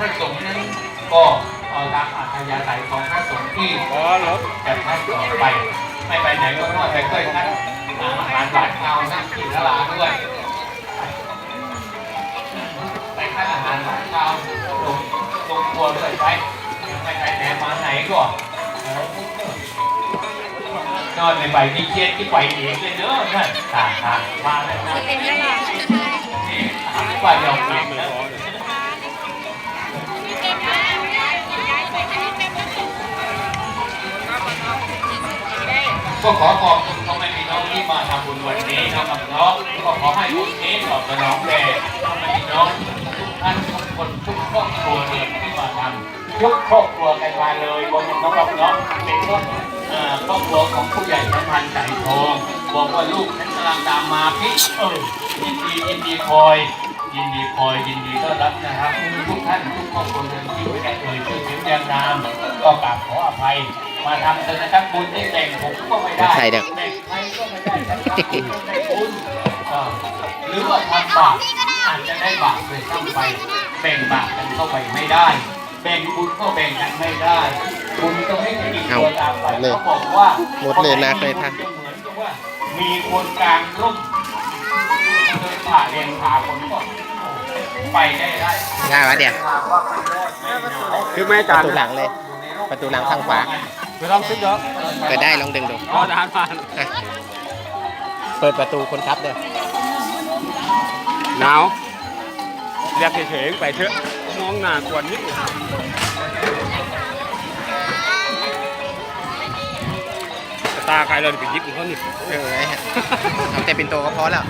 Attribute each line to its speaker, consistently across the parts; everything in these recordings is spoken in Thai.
Speaker 1: พระสงฆ์นั้นก็เอาตามอัธยาศัยของพระสงฆ์ที่
Speaker 2: อ๋อรถ
Speaker 1: จะท่านต่อไป ไม่ไปไหนก็เพราะไปเคยท่านอาหารหวานข้าวนั่งกินละลาด้วยไปท่านอาหารหวานข้าวลงลงครัวด้วยไปยังไม่ไปไหนมาไหนก็เออนอนในใบนี้เครียดที่ไปเองเลยเนอะนั่นต่างต่างมาแล้วนะนี่ว่าหยอกเองน ก็ขอขอบคุณพ่อแม่พี่น้องที่มาทำบุญวันนี้นะครับเนาะก็ขอให้บุญนี้ตอบสนองแด่พ่อแม่พี่น้องทุกท่านทุกคนทุกครอบครัวเลยที่มาทำยกครอบครัวกันมาเลยบนน้องรับเนาะเป็นครอบครอบครัวของผู้ใหญ่สัมพันธ์ใจทองบอกว่าลูกนั้นกำลังตามมาพี่เออยินดียินดีคอย ยินดีคอยยินดีต้อนรับนะครับทุกท่านทุกครอบครัวเลยที่ไม่ได้เอ่ยชื่อเสียงแดงนามก็กราบขออภัย มาทำเถอะนะครับบุญที่แต่งผมก็ไม่ได้
Speaker 3: ใครเนี่ย
Speaker 1: แต่งใครก็ไม่ได้แต่ทำบุญก็ได้บุญเออหรือว่าทำบาปอาจจะได้บาปเลยซ้ำไปแบ่งบาปกันเข้าไปไม่ได้ แบ่งบุญก็แบ่งกันไม่ได้บุญก็ไม่ได้กินตัวตามไป
Speaker 3: เอาเลย
Speaker 1: เขาบอกว่า
Speaker 3: หมดเลยนะเคยท่าน
Speaker 1: จะเหมือนกับว่ามีคนกลางร่มเดินผ่าเรียนผ่าคนก็ไปได้ได้
Speaker 3: ง่ายวะเดี๋ยว
Speaker 2: คือแม่
Speaker 3: ป
Speaker 2: จา
Speaker 3: ระ
Speaker 2: น
Speaker 3: ตูหลังเลย ประตูหลังข้างขวา
Speaker 2: ไม่ต้องซิกเด้อ
Speaker 3: เปิดได้ลองดึงดู
Speaker 2: รอทหารผ่าน
Speaker 3: อะเปิดประตูคนขับเด้อ
Speaker 2: หนาวเรียกเฉยๆไปเถอะมองหน้ากวนนิดหนึ่งตาใครเราไปยิบเขานี่
Speaker 3: เออไอ้ฮะเอาแต่เป็นโตก็พอแล้ว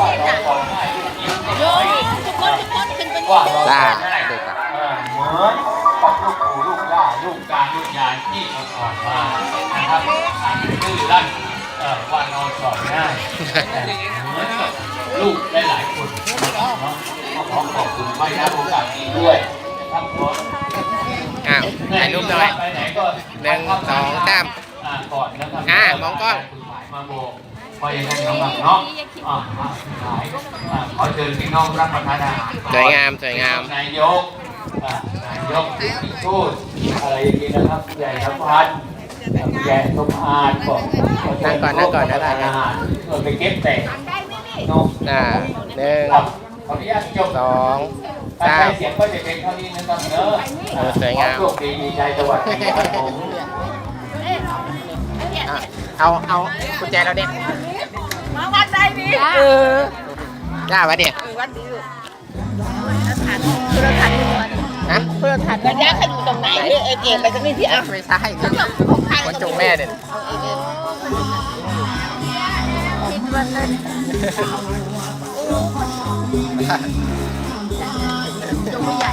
Speaker 1: ว่าเรา
Speaker 3: ได้
Speaker 1: ได้
Speaker 3: ดูครับ
Speaker 1: เออเหมือนกับลูกปู่ลูกย่าลูกตาลูกยายที่เราสอนมานะครับชื่อลั่นเออว่าเราสอนง่ายแต่เหมือนกับลูกได้หลายคนเนาะก็ขอขอบคุณไม่นะโอกาสนี้ด้วยนะครับผม
Speaker 3: อ้าวถ่ายรูปหน่อย
Speaker 1: หนึ่
Speaker 3: งสองสาม
Speaker 1: อ่าก่อนนะครับ
Speaker 3: อ่ามองกล้อง
Speaker 1: หมายมาโบ กพออย่างนั้นน้องๆเนาะอ่าอ่าขายอ่าขอเชิญพี่น้องรับประทานอาหาร
Speaker 3: สวยงามสวยงาม
Speaker 1: นายกอ่านายกที่ทูตอะไรอย่างนี้นะครับผู้ใหญ่สัมพันธ์ผู้ใหญ่สมอาจบอก
Speaker 3: นั่งก่อนนั่งก่อนนะ
Speaker 1: ทานอาหารเออไปเก็บแต่เนาะ
Speaker 3: อ่าหนึ่ง
Speaker 1: ครับขออนุญาตจบ
Speaker 3: สอง
Speaker 1: ถ้า
Speaker 3: สา
Speaker 1: ใช้
Speaker 3: ม
Speaker 1: เสียงก็จะเป็นเท่านี้นะครับเนอะ
Speaker 3: เออสวยงาม
Speaker 1: ขอโชคดีมีชัยสวัสดีครับผม
Speaker 3: อะเอาเอากุญแจเราเด็ก
Speaker 4: มาวัดใดดีเออ
Speaker 3: ได้วะเดี๋ยว
Speaker 4: วัดดีลูกทันเพื่อทันอยู่วัน
Speaker 3: ฮะ
Speaker 4: เพื่อทันระยะเขาอยู่ตรงไหนเอเจไปจะไม่ที่อะ
Speaker 3: ไม่ใช่คนจงแม่เด่น
Speaker 4: จงผู้ใหญ่